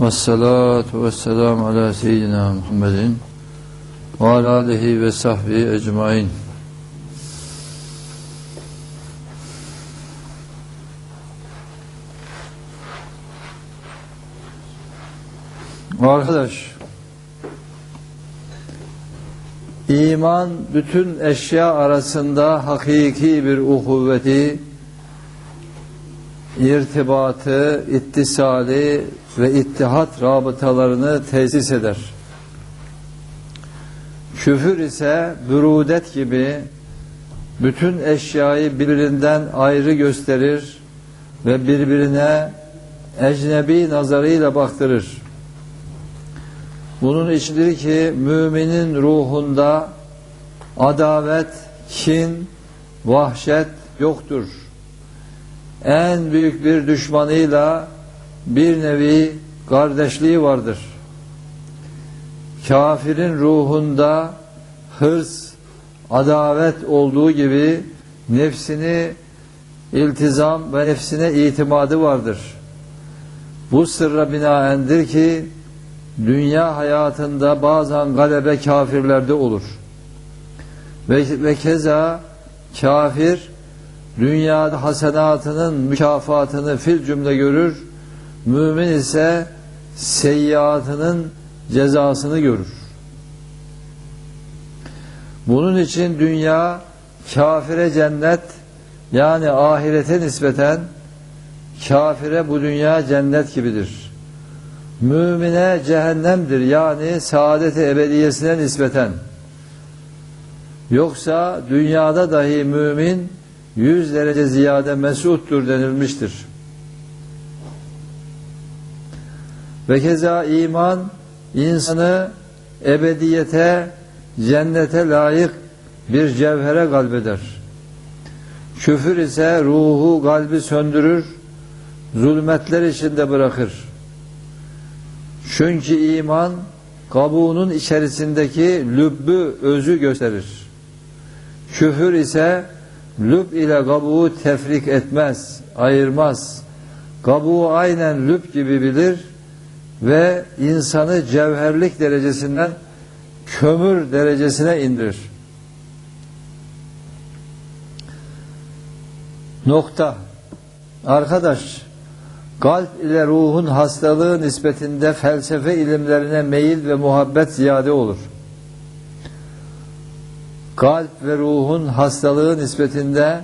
Vessalatu vesselam ala seyyidina Muhammedin ve ala alihi ve sahbihi ecmain. Arkadaş, iman bütün eşya arasında hakiki bir uhuvveti, irtibatı, ittisali ve ittihat rabıtalarını tesis eder. Küfür ise bürudet gibi bütün eşyayı birbirinden ayrı gösterir ve birbirine ecnebi nazarıyla baktırır. Bunun içindir ki müminin ruhunda adavet, kin, vahşet yoktur. En büyük bir düşmanıyla bir nevi kardeşliği vardır. Kafirin ruhunda hırs, adavet olduğu gibi nefsini iltizam ve nefsine itimadı vardır. Bu sırra binaendir ki dünya hayatında bazen galebe kafirlerde olur. Ve, ve keza kafir dünyada hasenatının mükafatını fil cümle görür. Mümin ise seyyiatının cezasını görür. Bunun için dünya kafire cennet yani ahirete nispeten kafire bu dünya cennet gibidir. Mümine cehennemdir yani saadet-i ebediyesine nispeten. Yoksa dünyada dahi mümin yüz derece ziyade mesuttur denilmiştir. Ve keza iman insanı ebediyete, cennete layık bir cevhere galbeder. Küfür ise ruhu kalbi söndürür, zulmetler içinde bırakır. Çünkü iman kabuğunun içerisindeki lübbü özü gösterir. Küfür ise lüb ile kabuğu tefrik etmez, ayırmaz. Kabuğu aynen lüb gibi bilir ve insanı cevherlik derecesinden kömür derecesine indirir. Nokta. Arkadaş, kalp ile ruhun hastalığı nispetinde felsefe ilimlerine meyil ve muhabbet ziyade olur. Kalp ve ruhun hastalığı nispetinde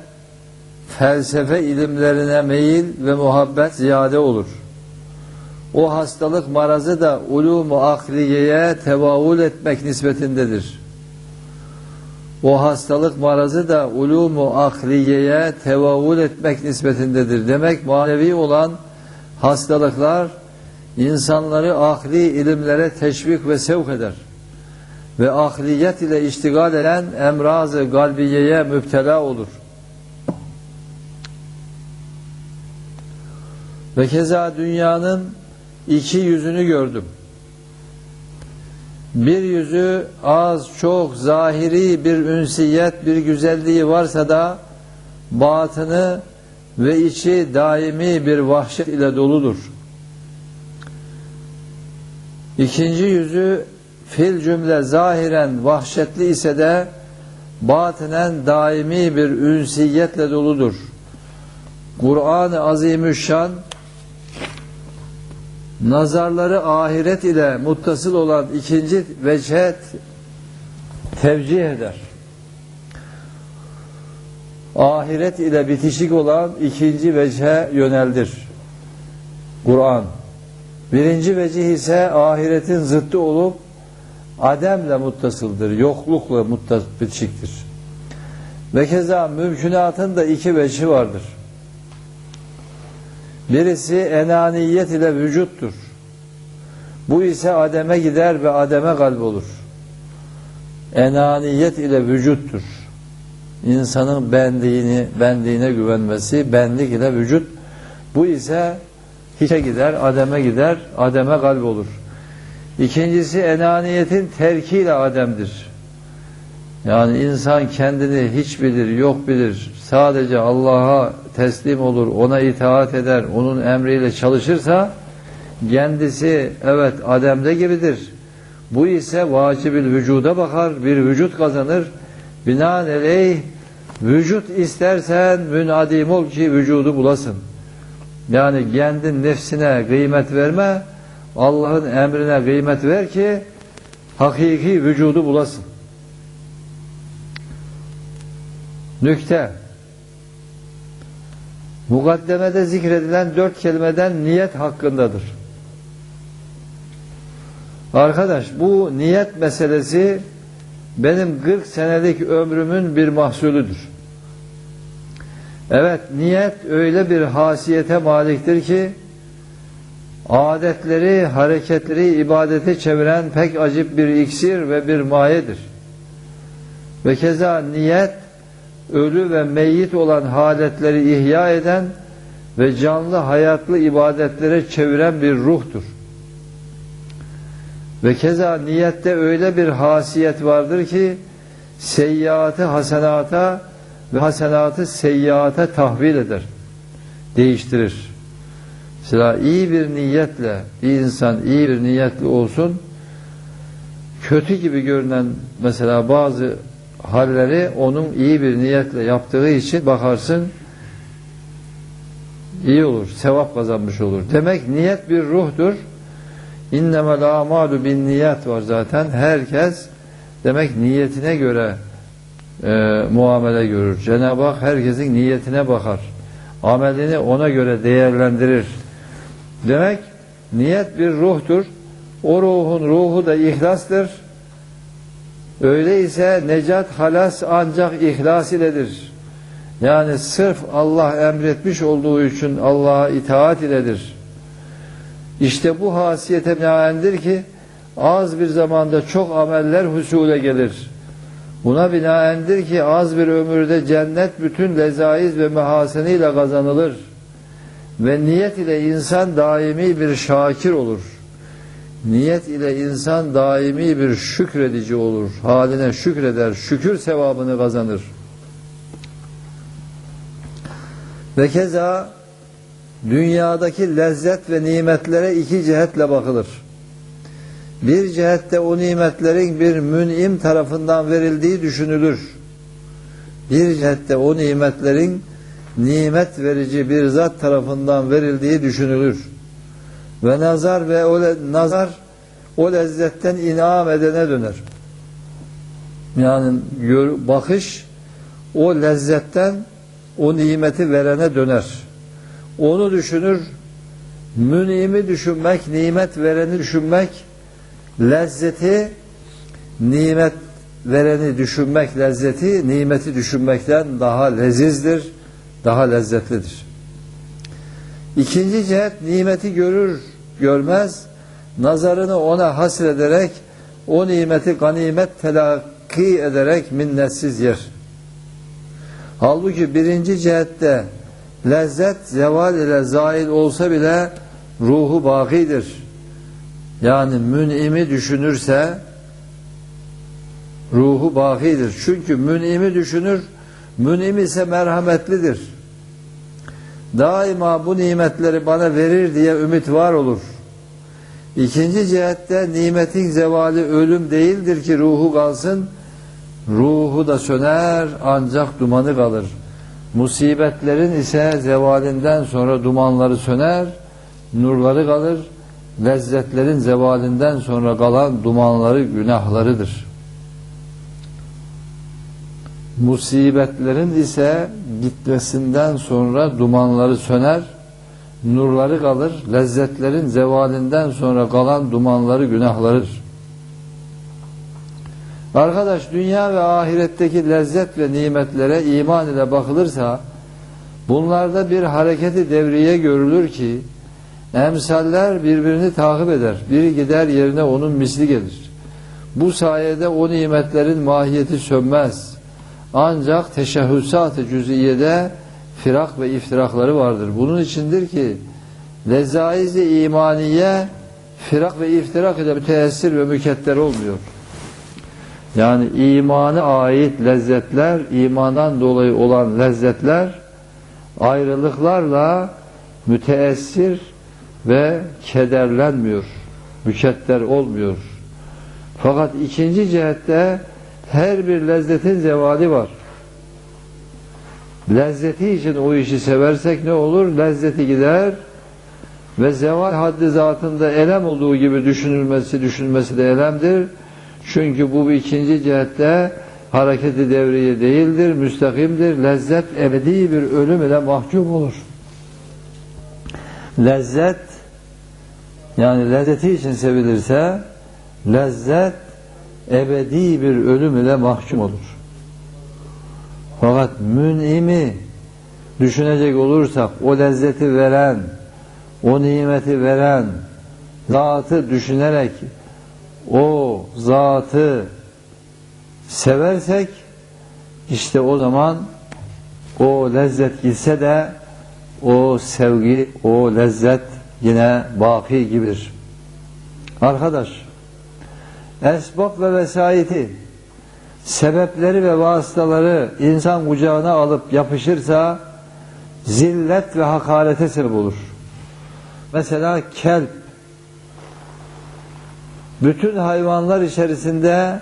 felsefe ilimlerine meyil ve muhabbet ziyade olur. O hastalık marazı da ulûmu akliyeye tevavül etmek nispetindedir. O hastalık marazı da ulûmu akliyeye tevavül etmek nispetindedir. Demek manevi olan hastalıklar insanları akli ilimlere teşvik ve sevk eder. Ve akliyet ile iştigal eden emrazı kalbiyeye müptela olur. Ve keza dünyanın iki yüzünü gördüm. Bir yüzü az çok zahiri bir ünsiyet, bir güzelliği varsa da batını ve içi daimi bir vahşet ile doludur. İkinci yüzü fil cümle zahiren vahşetli ise de batinen daimi bir ünsiyetle doludur. Kur'an-ı Azimüşşan nazarları ahiret ile muttasıl olan ikinci vechet tevcih eder. Ahiret ile bitişik olan ikinci vece yöneldir. Kur'an. Birinci vecih ise ahiretin zıttı olup ademle muttasıldır, yoklukla bitişiktir. Ve keza mümkünatın da iki veci vardır. Birisi enaniyet ile vücuttur. Bu ise ademe gider ve ademe kalp olur. Enaniyet ile vücuttur. İnsanın bendiğini, bendiğine güvenmesi, benlik ile vücut. Bu ise hiçe gider, ademe gider, ademe kalp olur. İkincisi enaniyetin terkiyle ademdir. Yani insan kendini hiç bilir, yok bilir. Sadece Allah'a teslim olur, ona itaat eder, onun emriyle çalışırsa kendisi evet Adem'de gibidir. Bu ise vacibil vücuda bakar, bir vücut kazanır. Binaenaleyh vücut istersen münadim ol ki vücudu bulasın. Yani kendin nefsine kıymet verme, Allah'ın emrine kıymet ver ki hakiki vücudu bulasın. Nükte. Mukaddemede zikredilen dört kelimeden niyet hakkındadır. Arkadaş bu niyet meselesi benim 40 senelik ömrümün bir mahsulüdür. Evet niyet öyle bir hasiyete maliktir ki adetleri, hareketleri ibadete çeviren pek acip bir iksir ve bir mayedir. Ve keza niyet ölü ve meyyit olan haletleri ihya eden ve canlı hayatlı ibadetlere çeviren bir ruhtur. Ve keza niyette öyle bir hasiyet vardır ki seyyiatı hasenata ve hasenatı seyyiata tahvil eder. Değiştirir. Mesela iyi bir niyetle bir insan iyi bir niyetli olsun kötü gibi görünen mesela bazı halleri onun iyi bir niyetle yaptığı için bakarsın iyi olur, sevap kazanmış olur. Demek niyet bir ruhtur. İnnemel amalu bin niyet var zaten. Herkes demek niyetine göre e, muamele görür. Cenab-ı Hak herkesin niyetine bakar. Amelini ona göre değerlendirir. Demek niyet bir ruhtur. O ruhun ruhu da ihlastır. Öyleyse necat halas ancak ihlas iledir. Yani sırf Allah emretmiş olduğu için Allah'a itaat iledir. İşte bu hasiyete binaendir ki az bir zamanda çok ameller husule gelir. Buna binaendir ki az bir ömürde cennet bütün lezaiz ve mehaseniyle kazanılır. Ve niyet ile insan daimi bir şakir olur. Niyet ile insan daimi bir şükredici olur. Haline şükreder, şükür sevabını kazanır. Ve keza dünyadaki lezzet ve nimetlere iki cihetle bakılır. Bir cihette o nimetlerin bir münim tarafından verildiği düşünülür. Bir cihette o nimetlerin nimet verici bir zat tarafından verildiği düşünülür. Ve nazar ve o nazar o lezzetten inam edene döner. Yani bakış o lezzetten o nimeti verene döner. Onu düşünür, münimi düşünmek, nimet vereni düşünmek, lezzeti, nimet vereni düşünmek, lezzeti, nimeti düşünmekten daha lezizdir, daha lezzetlidir. İkinci cihet nimeti görür, görmez, nazarını ona hasrederek, o nimeti ganimet telakki ederek minnetsiz yer. Halbuki birinci cihette lezzet zeval ile zail olsa bile ruhu bakidir. Yani mün'imi düşünürse ruhu bakidir. Çünkü mün'imi düşünür, mün'im ise merhametlidir. Daima bu nimetleri bana verir diye ümit var olur. İkinci cihette nimetin zevali ölüm değildir ki ruhu kalsın, ruhu da söner ancak dumanı kalır. Musibetlerin ise zevalinden sonra dumanları söner, nurları kalır. Lezzetlerin zevalinden sonra kalan dumanları günahlarıdır. Musibetlerin ise gitmesinden sonra dumanları söner, nurları kalır. Lezzetlerin zevalinden sonra kalan dumanları günahlarıdır. Arkadaş dünya ve ahiretteki lezzet ve nimetlere iman ile bakılırsa bunlarda bir hareketi devriye görülür ki emsaller birbirini takip eder. Biri gider yerine onun misli gelir. Bu sayede o nimetlerin mahiyeti sönmez. Ancak teşehhüsat-ı cüziyede firak ve iftirakları vardır. Bunun içindir ki lezaiz-i imaniye firak ve iftirak ile müteessir ve müketter olmuyor. Yani imana ait lezzetler, imandan dolayı olan lezzetler ayrılıklarla müteessir, ve kederlenmiyor, mükedder olmuyor. Fakat ikinci cihette her bir lezzetin zevali var. Lezzeti için o işi seversek ne olur? Lezzeti gider ve zeval haddi zatında elem olduğu gibi düşünülmesi düşünülmesi de elemdir. Çünkü bu ikinci cihette hareketi devriye değildir, müstakimdir. Lezzet ebedi bir ölüm ile mahkum olur. Lezzet yani lezzeti için sevilirse lezzet ebedi bir ölüm ile mahkum olur. Fakat mün'imi düşünecek olursak o lezzeti veren, o nimeti veren zatı düşünerek o zatı seversek işte o zaman o lezzet gitse de o sevgi, o lezzet yine baki gibidir. Arkadaş, esbab ve vesayeti, sebepleri ve vasıtaları insan kucağına alıp yapışırsa zillet ve hakarete sebep olur. Mesela kelp, bütün hayvanlar içerisinde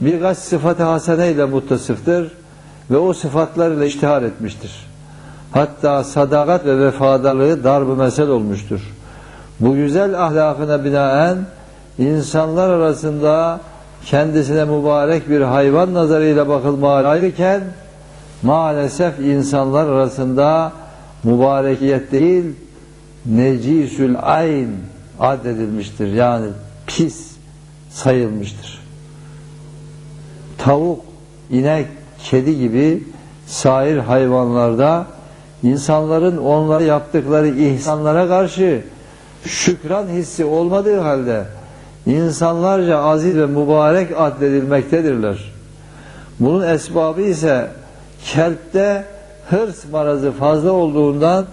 birkaç sıfat-ı hasene ile muttasıftır ve o sıfatlarla iştihar etmiştir. Hatta sadakat ve vefadarlığı darb-ı mesel olmuştur. Bu güzel ahlakına binaen insanlar arasında kendisine mübarek bir hayvan nazarıyla bakılmaya maalesef insanlar arasında mübarekiyet değil necisül ayn addedilmiştir. Yani pis sayılmıştır. Tavuk, inek, kedi gibi sair hayvanlarda insanların onlara yaptıkları ihsanlara karşı şükran hissi olmadığı halde insanlarca aziz ve mübarek addedilmektedirler. Bunun esbabı ise kelpte hırs marazı fazla olduğundan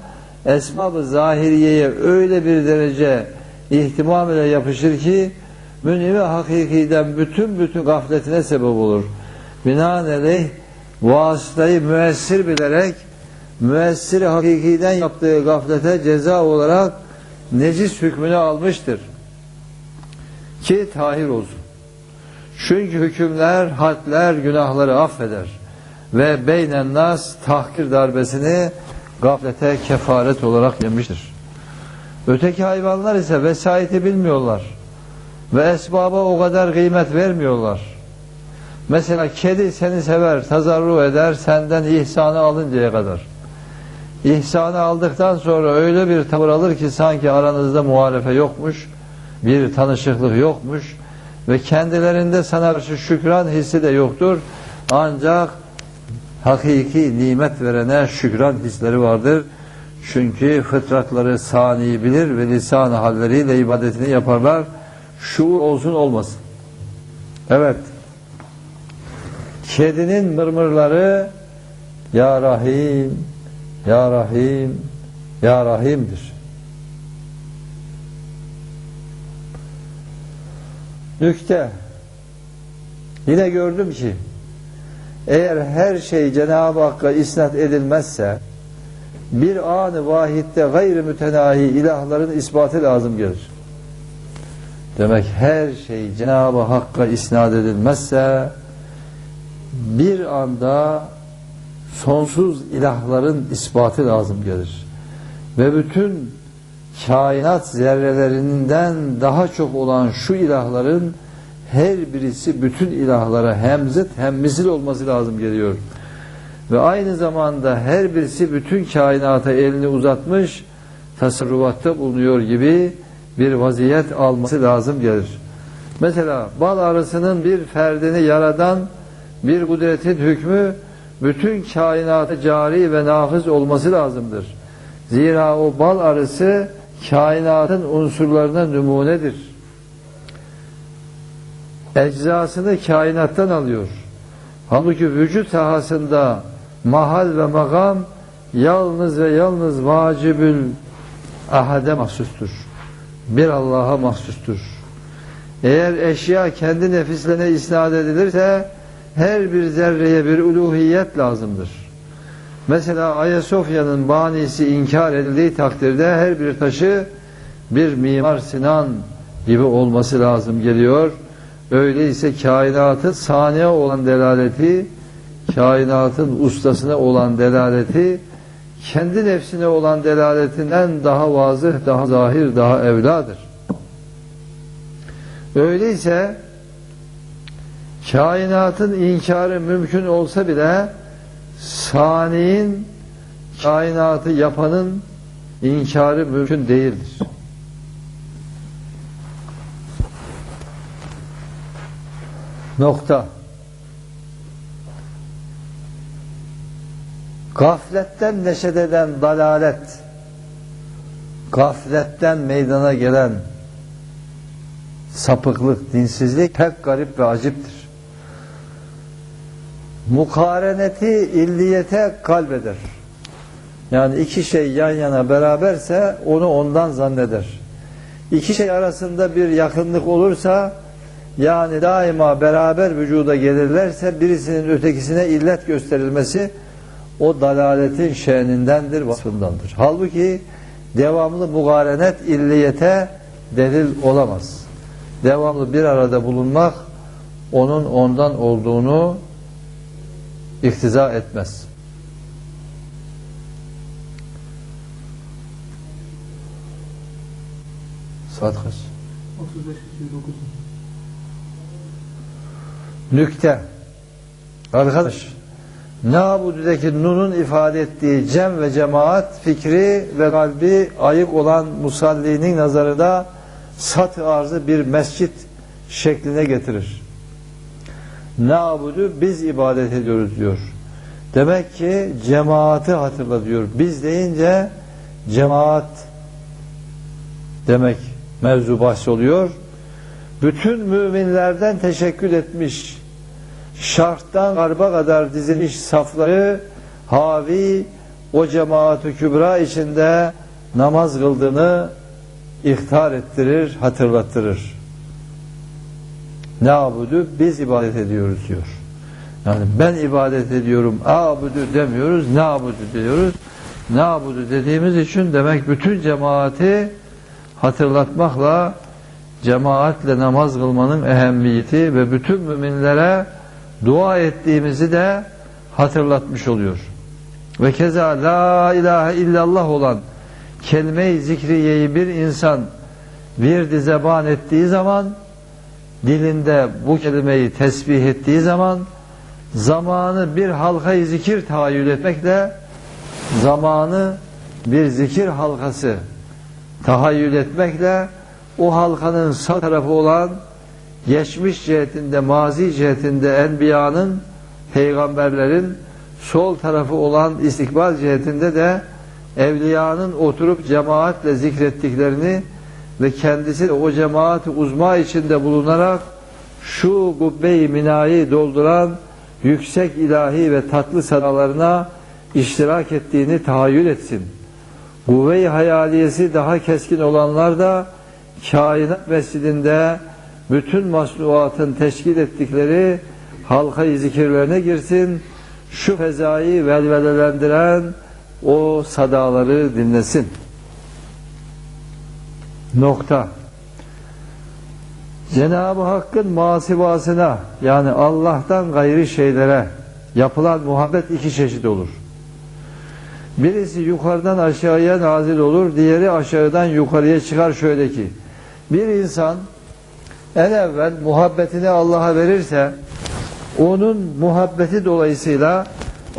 esbabı zahiriyeye öyle bir derece ihtimam ile yapışır ki münimi hakikiden bütün bütün gafletine sebep olur. Binaenaleyh vasıtayı müessir bilerek müessir hakikiden yaptığı gaflete ceza olarak necis hükmünü almıştır. Ki tahir olsun. Çünkü hükümler, hadler, günahları affeder. Ve beynen nas tahkir darbesini gaflete kefaret olarak yemiştir. Öteki hayvanlar ise vesayeti bilmiyorlar. Ve esbaba o kadar kıymet vermiyorlar. Mesela kedi seni sever, tazarru eder senden ihsanı alıncaya kadar. İhsanı aldıktan sonra öyle bir tavır alır ki sanki aranızda muharefe yokmuş, bir tanışıklık yokmuş ve kendilerinde sana şükran hissi de yoktur. Ancak hakiki nimet verene şükran hisleri vardır. Çünkü fıtratları sani bilir ve lisan halleriyle ibadetini yaparlar. Şuur olsun olmasın. Evet. Kedinin mırmırları Ya Rahim, Ya Rahim, Ya Rahim'dir. Nükte. Yine gördüm ki eğer her şey Cenab-ı Hakk'a isnat edilmezse bir anı vahitte gayri mütenahi ilahların ispatı lazım gelir. Demek her şey Cenab-ı Hakk'a isnat edilmezse bir anda sonsuz ilahların ispatı lazım gelir. Ve bütün kainat zerrelerinden daha çok olan şu ilahların her birisi bütün ilahlara hem zıt hem misil olması lazım geliyor. Ve aynı zamanda her birisi bütün kainata elini uzatmış tasarrufatta bulunuyor gibi bir vaziyet alması lazım gelir. Mesela bal arısının bir ferdini yaradan bir kudretin hükmü bütün kainata cari ve nafız olması lazımdır. Zira o bal arısı kainatın unsurlarına numunedir. Eczasını kainattan alıyor. Halbuki vücut sahasında mahal ve makam yalnız ve yalnız vacibül ahade mahsustur. Bir Allah'a mahsustur. Eğer eşya kendi nefislerine isnat edilirse her bir zerreye bir uluhiyet lazımdır. Mesela Ayasofya'nın banisi inkar edildiği takdirde her bir taşı bir Mimar Sinan gibi olması lazım geliyor. Öyleyse kainatın saniye olan delaleti, kainatın ustasına olan delaleti, kendi nefsine olan delaletinden daha vazıh, daha zahir, daha evladır. Öyleyse kainatın inkarı mümkün olsa bile saniyin kainatı yapanın inkarı mümkün değildir. Nokta. Gafletten neşet eden dalalet, gafletten meydana gelen sapıklık, dinsizlik pek garip ve aciptir. Mukareneti illiyete kalbeder. Yani iki şey yan yana beraberse onu ondan zanneder. İki şey arasında bir yakınlık olursa yani daima beraber vücuda gelirlerse birisinin ötekisine illet gösterilmesi o dalaletin şenindendir, vasfındandır. Halbuki devamlı mugarenet illiyete delil olamaz. Devamlı bir arada bulunmak onun ondan olduğunu iktiza etmez. Saat kaç? 35 29. Nükte. Arkadaş, Nabudü'deki Nun'un ifade ettiği cem ve cemaat fikri ve kalbi ayık olan musallinin nazarında sat arzı bir mescit şekline getirir. Nabudü biz ibadet ediyoruz diyor. Demek ki cemaati hatırla diyor. Biz deyince cemaat demek mevzu oluyor. Bütün müminlerden teşekkür etmiş şarttan garba kadar dizilmiş safları havi o cemaat-ı kübra içinde namaz kıldığını ihtar ettirir, hatırlattırır. Ne abudu? Biz ibadet ediyoruz diyor. Yani ben ibadet ediyorum, abudu demiyoruz, ne abudu diyoruz. Ne abudu dediğimiz için demek bütün cemaati hatırlatmakla cemaatle namaz kılmanın ehemmiyeti ve bütün müminlere dua ettiğimizi de hatırlatmış oluyor. Ve keza la ilahe illallah olan kelime-i zikriyeyi bir insan virdi zeban ettiği zaman dilinde bu kelimeyi tesbih ettiği zaman zamanı bir halkayı zikir tahayyül etmekle zamanı bir zikir halkası tahayyül etmekle o halkanın sağ tarafı olan geçmiş cihetinde, mazi cihetinde enbiyanın, peygamberlerin sol tarafı olan istikbal cihetinde de evliyanın oturup cemaatle zikrettiklerini ve kendisi o cemaat uzma içinde bulunarak şu kubbe-i minayı dolduran yüksek ilahi ve tatlı sadalarına iştirak ettiğini tahayyül etsin. Kuvve-i hayaliyesi daha keskin olanlar da kainat mescidinde bütün masnuatın teşkil ettikleri halka zikirlerine girsin. Şu fezayı velvelelendiren o sadaları dinlesin. Nokta. Cenab-ı Hakk'ın masivasına yani Allah'tan gayri şeylere yapılan muhabbet iki çeşit olur. Birisi yukarıdan aşağıya nazil olur, diğeri aşağıdan yukarıya çıkar şöyle ki. Bir insan en evvel muhabbetini Allah'a verirse onun muhabbeti dolayısıyla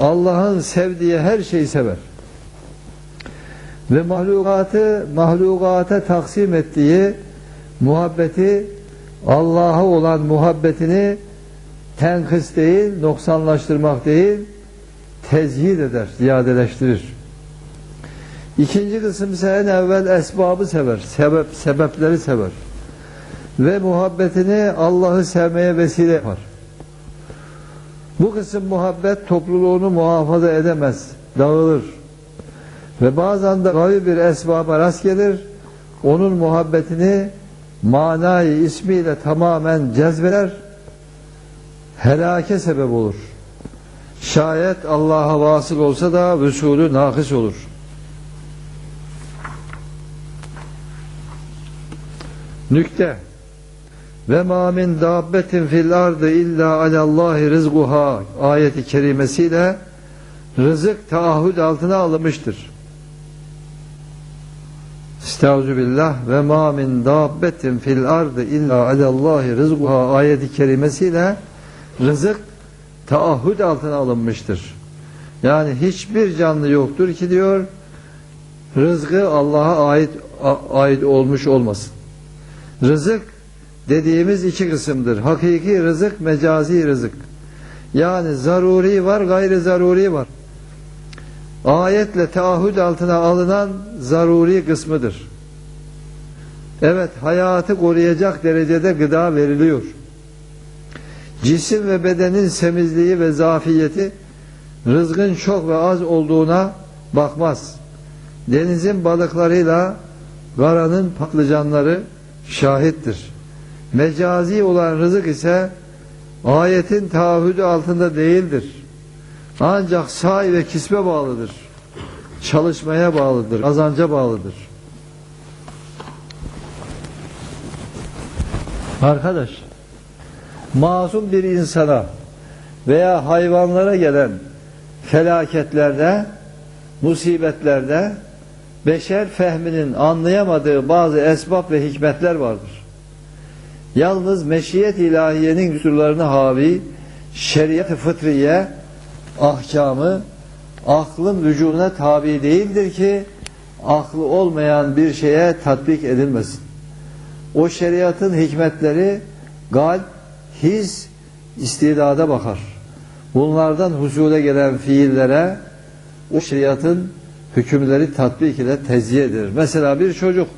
Allah'ın sevdiği her şeyi sever. Ve mahlukatı mahlukata taksim ettiği muhabbeti Allah'a olan muhabbetini tenkıs değil, noksanlaştırmak değil, tezhid eder, ziyadeleştirir. İkinci kısım ise en evvel esbabı sever, sebep, sebepleri sever. Ve muhabbetini Allah'ı sevmeye vesile yapar. Bu kısım muhabbet topluluğunu muhafaza edemez, dağılır. Ve bazen de gavi bir esbaba rast gelir, onun muhabbetini manayı ismiyle tamamen cezbeder, helake sebep olur. Şayet Allah'a vasıl olsa da vüsulü nakıs olur. Nükte ve ma min dabbetin fil ardı illa alallahi rizquha ayeti kerimesiyle rızık taahhüt altına alınmıştır. Estaizu billah ve ma min dabbetin fil ardı illa alallahi rizquha ayeti kerimesiyle rızık taahhüt altına alınmıştır. Yani hiçbir canlı yoktur ki diyor rızkı Allah'a ait ait olmuş olmasın. Rızık dediğimiz iki kısımdır. Hakiki rızık, mecazi rızık. Yani zaruri var, gayri zaruri var. Ayetle taahhüt altına alınan zaruri kısmıdır. Evet, hayatı koruyacak derecede gıda veriliyor. Cisim ve bedenin semizliği ve zafiyeti rızkın çok ve az olduğuna bakmaz. Denizin balıklarıyla karanın patlıcanları şahittir. Mecazi olan rızık ise ayetin taahhüdü altında değildir. Ancak sahi ve kisbe bağlıdır. Çalışmaya bağlıdır, kazanca bağlıdır. Arkadaş, masum bir insana veya hayvanlara gelen felaketlerde, musibetlerde beşer fehminin anlayamadığı bazı esbab ve hikmetler vardır. Yalnız meşiyet ilahiyenin düsturlarını havi şeriat-ı fıtriye ahkamı aklın vücuduna tabi değildir ki aklı olmayan bir şeye tatbik edilmesin. O şeriatın hikmetleri kalp, his, istidada bakar. Bunlardan husule gelen fiillere o şeriatın hükümleri tatbik ile tezyiye edilir. Mesela bir çocuk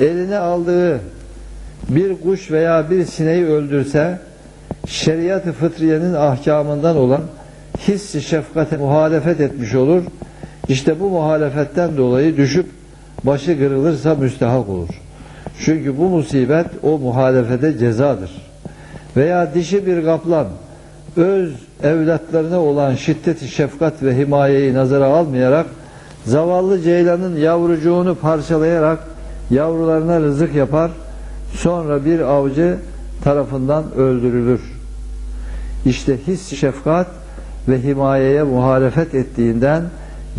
eline aldığı bir kuş veya bir sineği öldürse şeriat-ı fıtriyenin ahkamından olan hissi şefkate muhalefet etmiş olur. İşte bu muhalefetten dolayı düşüp başı kırılırsa müstehak olur. Çünkü bu musibet o muhalefete cezadır. Veya dişi bir kaplan öz evlatlarına olan şiddet şefkat ve himayeyi nazara almayarak zavallı ceylanın yavrucuğunu parçalayarak yavrularına rızık yapar sonra bir avcı tarafından öldürülür. İşte his şefkat ve himayeye muhalefet ettiğinden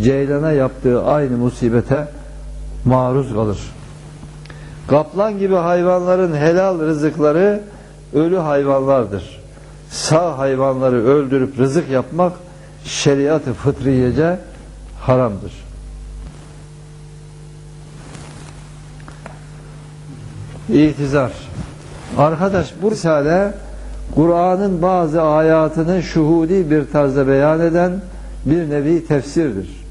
ceylana yaptığı aynı musibete maruz kalır. Kaplan gibi hayvanların helal rızıkları ölü hayvanlardır. Sağ hayvanları öldürüp rızık yapmak şeriat-ı fıtriyece haramdır. İtizar. Arkadaş bu risale Kur'an'ın bazı ayatını şuhudi bir tarzda beyan eden bir nevi tefsirdir.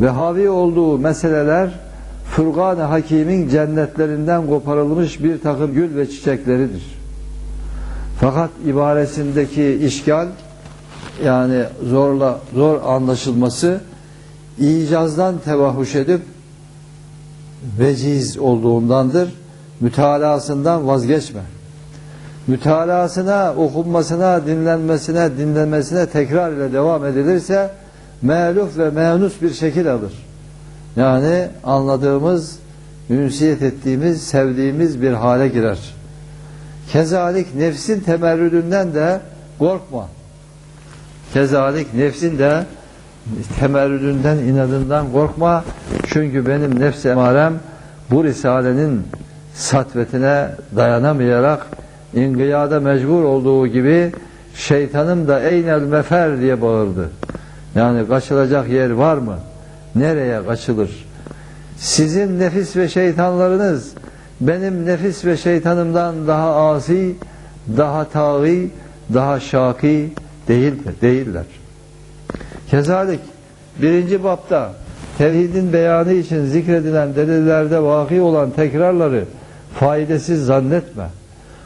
Ve havi olduğu meseleler Furgan-ı Hakim'in cennetlerinden koparılmış bir takım gül ve çiçekleridir. Fakat ibaresindeki işgal yani zorla zor anlaşılması icazdan tevahhuş edip veciz olduğundandır. Mütalasından vazgeçme. Mütalasına, okunmasına, dinlenmesine, dinlenmesine tekrar ile devam edilirse meluf ve menus bir şekil alır. Yani anladığımız, ünsiyet ettiğimiz, sevdiğimiz bir hale girer. Kezalik nefsin temerrüdünden de korkma. Kezalik nefsin de temerrüdünden, inadından korkma. Çünkü benim nefsi emarem bu risalenin satvetine dayanamayarak ingiyada mecbur olduğu gibi şeytanım da eynel mefer diye bağırdı. Yani kaçılacak yer var mı? Nereye kaçılır? Sizin nefis ve şeytanlarınız benim nefis ve şeytanımdan daha asi, daha taği, daha şaki değildir, değiller. Kezalik birinci bapta tevhidin beyanı için zikredilen delillerde vaki olan tekrarları faydasız zannetme.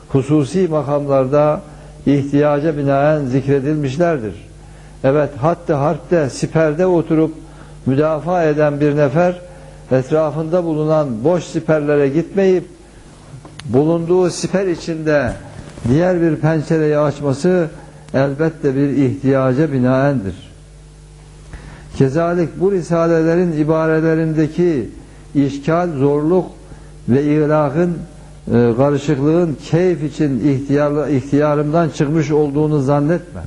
Hususi makamlarda ihtiyaca binaen zikredilmişlerdir. Evet hatta harpte siperde oturup müdafaa eden bir nefer etrafında bulunan boş siperlere gitmeyip bulunduğu siper içinde diğer bir pencereyi açması elbette bir ihtiyaca binaendir. Kezalik bu risalelerin ibarelerindeki işkal, zorluk ve ihlakın e, karışıklığın keyif için ihtiyar, ihtiyarımdan çıkmış olduğunu zannetme.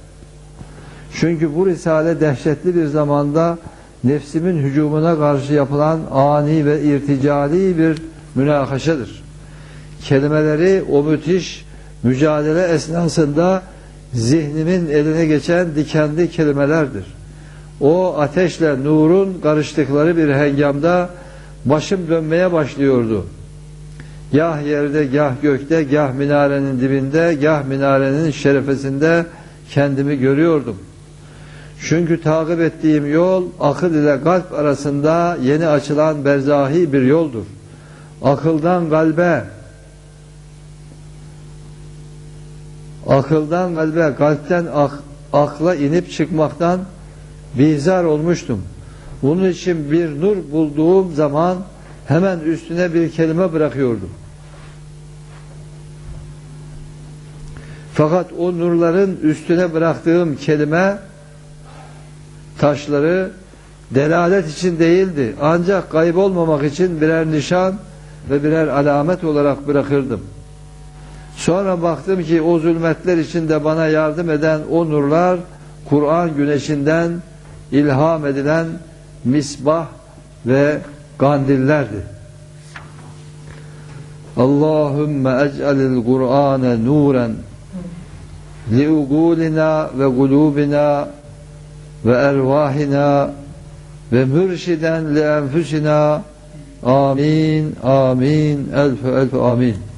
Çünkü bu risale dehşetli bir zamanda nefsimin hücumuna karşı yapılan ani ve irticali bir münakaşadır. Kelimeleri o müthiş mücadele esnasında zihnimin eline geçen dikenli kelimelerdir. O ateşle nurun karıştıkları bir hengamda başım dönmeye başlıyordu. Gah yerde, gah gökte, gah minarenin dibinde, gah minarenin şerefesinde kendimi görüyordum. Çünkü takip ettiğim yol akıl ile kalp arasında yeni açılan berzahi bir yoldur. Akıldan kalbe, akıldan kalbe, kalpten ak- akla inip çıkmaktan bizar olmuştum. Bunun için bir nur bulduğum zaman hemen üstüne bir kelime bırakıyordum. Fakat o nurların üstüne bıraktığım kelime taşları delalet için değildi. Ancak kaybolmamak için birer nişan ve birer alamet olarak bırakırdım. Sonra baktım ki o zulmetler içinde bana yardım eden o nurlar Kur'an güneşinden ilham edilen misbah ve kandillerdi. Allahümme ec'alil Kur'ane nuren liugulina ve gulubina ve ervahina ve mürşiden li enfusina amin amin elfü elfü amin